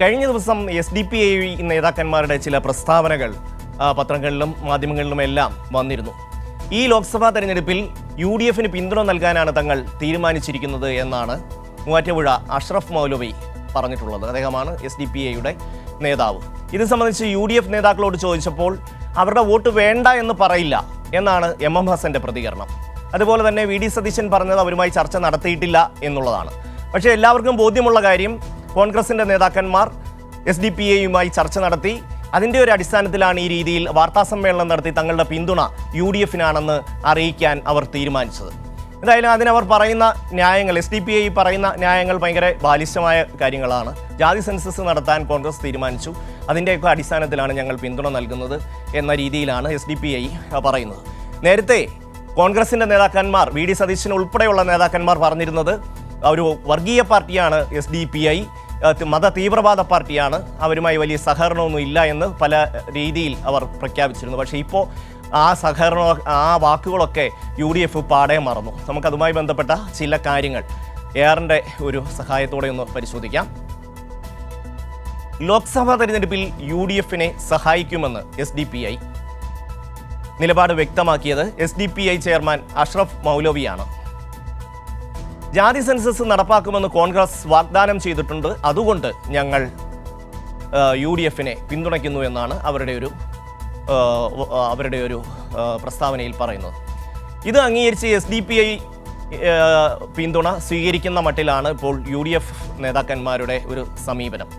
കഴിഞ്ഞ ദിവസം S D P I നേതാക്കന്മാരുടെ ചില പ്രസ്താവനകൾ പത്രങ്ങളിലും മാധ്യമങ്ങളിലും എല്ലാം വന്നിരുന്നു. ഈ ലോക്സഭാ തെരഞ്ഞെടുപ്പിൽ യു ഡി എഫിന് പിന്തുണ നൽകാനാണ് തങ്ങൾ തീരുമാനിച്ചിരിക്കുന്നത് എന്നാണ് മൂവാറ്റുപുഴ അഷ്റഫ് മൗലവി പറഞ്ഞിട്ടുള്ളത്. അദ്ദേഹമാണ് എസ് ഡി പി ഐയുടെ നേതാവ്. ഇത് സംബന്ധിച്ച് യു ഡി എഫ് നേതാക്കളോട് ചോദിച്ചപ്പോൾ അവരുടെ വോട്ട് വേണ്ട എന്ന് പറയില്ല എന്നാണ് എം എം ഹസന്റെ പ്രതികരണം. അതുപോലെ തന്നെ വി ഡി സതീശൻ പറഞ്ഞത് അവരുമായി ചർച്ച നടത്തിയിട്ടില്ല എന്നുള്ളതാണ്. പക്ഷേ എല്ലാവർക്കും ബോധ്യമുള്ള കാര്യം കോൺഗ്രസിന്റെ നേതാക്കന്മാർ എസ് ഡി പി എയുമായി ചർച്ച നടത്തി. അതിന്റെ ഒരു അടിസ്ഥാനത്തിലാണ് ഈ രീതിയിൽ വാർത്താ സമ്മേളനം നടത്തി തങ്ങളുടെ പിന്തുണ യു ഡി എഫിനാണെന്ന് അറിയിക്കാൻ അവർ തീരുമാനിച്ചത്. എന്തായാലും അതിനവർ പറയുന്ന ന്യായങ്ങൾ എസ് ഡി പി ഐ പറയുന്ന ന്യായങ്ങൾ ഭയങ്കര ബാലിശമായ കാര്യങ്ങളാണ്. ജാതി സെൻസസ് നടത്താൻ കോൺഗ്രസ് തീരുമാനിച്ചു. അതിന്റെയൊക്കെ അടിസ്ഥാനത്തിലാണ് ഞങ്ങൾ പിന്തുണ നൽകുന്നത് എന്ന രീതിയിലാണ് എസ് ഡി പി ഐ പറയുന്നത്. നേരത്തെ കോൺഗ്രസിന്റെ നേതാക്കന്മാർ വി ഡി സതീശൻ ഉൾപ്പെടെയുള്ള നേതാക്കന്മാർ പറഞ്ഞിരുന്നത് ഒരു വർഗീയ പാർട്ടിയാണ് എസ് ഡി പി ഐ. മത തീവ്രവാദ പാർട്ടിയാണ് അവരുമായി വലിയ സഹകരണമൊന്നും ഇല്ല എന്ന് പല രീതിയിൽ അവർ പ്രഖ്യാപിച്ചിരുന്നു. പക്ഷേ ഇപ്പോൾ ആ സഹകരണ ആ വാക്കുകളൊക്കെ യു ഡി എഫ് പാടെ മറന്നു. നമുക്കതുമായി ബന്ധപ്പെട്ട ചില കാര്യങ്ങൾ എയറിന്റെ ഒരു സഹായത്തോടെ ഒന്ന് പരിശോധിക്കാം. ലോക്സഭാ തെരഞ്ഞെടുപ്പിൽ യു ഡി എഫിനെ സഹായിക്കുമെന്ന് എസ് ഡി പി ഐ. നിലപാട് വ്യക്തമാക്കിയത് S D P I chairman Ashraf മൗലവിയാണ്. ജാതി സെൻസസ് നടപ്പാക്കുമെന്ന് കോൺഗ്രസ് വാഗ്ദാനം ചെയ്തിട്ടുണ്ട്. അതുകൊണ്ട് ഞങ്ങൾ യു ഡി എഫിനെ പിന്തുണയ്ക്കുന്നു എന്നാണ് അവരുടെ ഒരു അവരുടെ ഒരു പ്രസ്താവനയിൽ പറയുന്നത്. ഇത് അംഗീകരിച്ച് എസ് ഡി പി ഐ പിന്തുണ സ്വീകരിക്കുന്ന മട്ടിലാണ് ഇപ്പോൾ യു ഡി എഫ് നേതാക്കന്മാരുടെ ഒരു സമീപനം.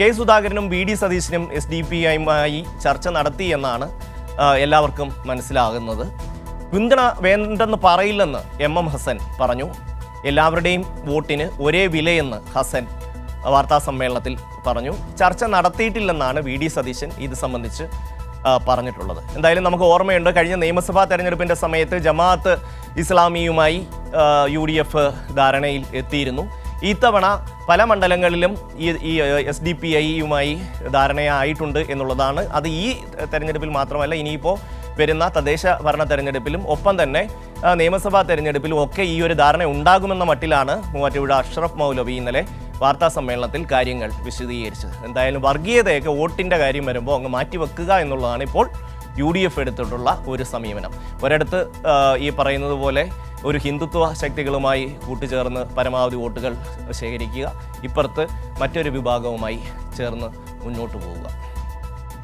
കെ സുധാകരനും വി ഡി സതീശനും എസ് ഡി പി ഐയുമായി ചർച്ച നടത്തി എന്നാണ് എല്ലാവർക്കും മനസ്സിലാകുന്നത്. പിന്തുണ വേണ്ടെന്ന് പറയില്ലെന്ന് എം എം ഹസൻ പറഞ്ഞു. എല്ലാവരുടെയും വോട്ടിന് ഒരേ വിലയെന്ന് ഹസൻ വാർത്താ സമ്മേളനത്തിൽ പറഞ്ഞു. ചർച്ച നടത്തിയിട്ടില്ലെന്നാണ് വി ഡി സതീശൻ ഇത് സംബന്ധിച്ച് പറഞ്ഞിട്ടുള്ളത്. എന്തായാലും നമുക്ക് ഓർമ്മയുണ്ട് കഴിഞ്ഞ നിയമസഭാ തെരഞ്ഞെടുപ്പിന്റെ സമയത്ത് ജമാഅത്ത് ഇസ്ലാമിയുമായി യു ഡി എഫ് ധാരണയിൽ എത്തിയിരുന്നു. ഇത്തവണ പല മണ്ഡലങ്ങളിലും ഈ ഈ എസ് ഡി പി ഐയുമായി ധാരണയായിട്ടുണ്ട് എന്നുള്ളതാണ്. അത് ഈ തെരഞ്ഞെടുപ്പിൽ മാത്രമല്ല ഇനിയിപ്പോൾ വരുന്ന തദ്ദേശ ഭരണ തെരഞ്ഞെടുപ്പിലും ഒപ്പം തന്നെ നിയമസഭാ തെരഞ്ഞെടുപ്പിലും ഒക്കെ ഈ ഒരു ധാരണ ഉണ്ടാകുമെന്ന മട്ടിലാണ് മൂവാറ്റുപുഴ അഷ്റഫ് മൗലവി ഇന്നലെ വാർത്താ സമ്മേളനത്തിൽ കാര്യങ്ങൾ വിശദീകരിച്ചത്. എന്തായാലും വർഗീയതയൊക്കെ വോട്ടിന്റെ കാര്യം വരുമ്പോൾ അങ്ങ് മാറ്റിവെക്കുക എന്നുള്ളതാണ് ഇപ്പോൾ യു ഡി എഫ് എടുത്തിട്ടുള്ള ഒരു സമീപനം. ഒരിടത്ത് ഈ പറയുന്നത് പോലെ ഒരു ഹിന്ദുത്വ ശക്തികളുമായി കൂട്ടുചേർന്ന് പരമാവധി വോട്ടുകൾ ശേഖരിക്കുക ഇപ്പുറത്ത് മറ്റൊരു വിഭാഗവുമായി ചേർന്ന് മുന്നോട്ട് പോവുക.